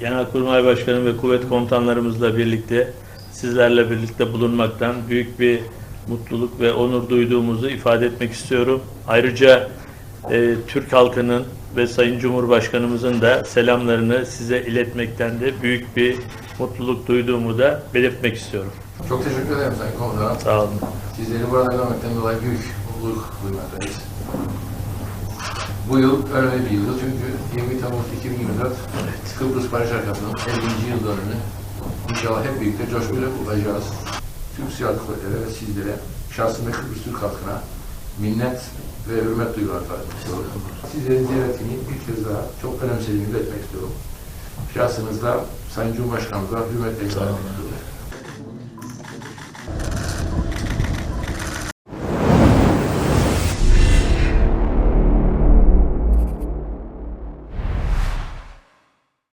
Genelkurmay Başkanı ve kuvvet komutanlarımızla birlikte sizlerle birlikte bulunmaktan büyük bir mutluluk ve onur duyduğumuzu ifade etmek istiyorum. Ayrıca e, Türk halkının ve Sayın Cumhurbaşkanımızın da selamlarını size iletmekten de büyük bir mutluluk duyduğumu da belirtmek istiyorum. Çok teşekkür ederim Sayın Komutanım. Sağ olun. Sizleri burada görmekten dolayı büyük mutluluk duymaktayız. Bu yıl önemli bir yıldı çünkü 20 Temmuz 2024 Kıbrıs Barış Harekatı'nın 50. yıl dönümünü inşallah hep birlikte coşkuyla kutlayacağız. Türk Silahlı Kuvvetleri ve sizlere şahsında Kıbrıs Türk halkına minnet ve hürmet duygular ifade istiyorum. Sizlerin ziyaretini bir kez daha çok önemsediğimi belirtmek istiyorum. Şahsınızda Sayın Cumhurbaşkanımıza hürmetle ifade etmek istiyorum.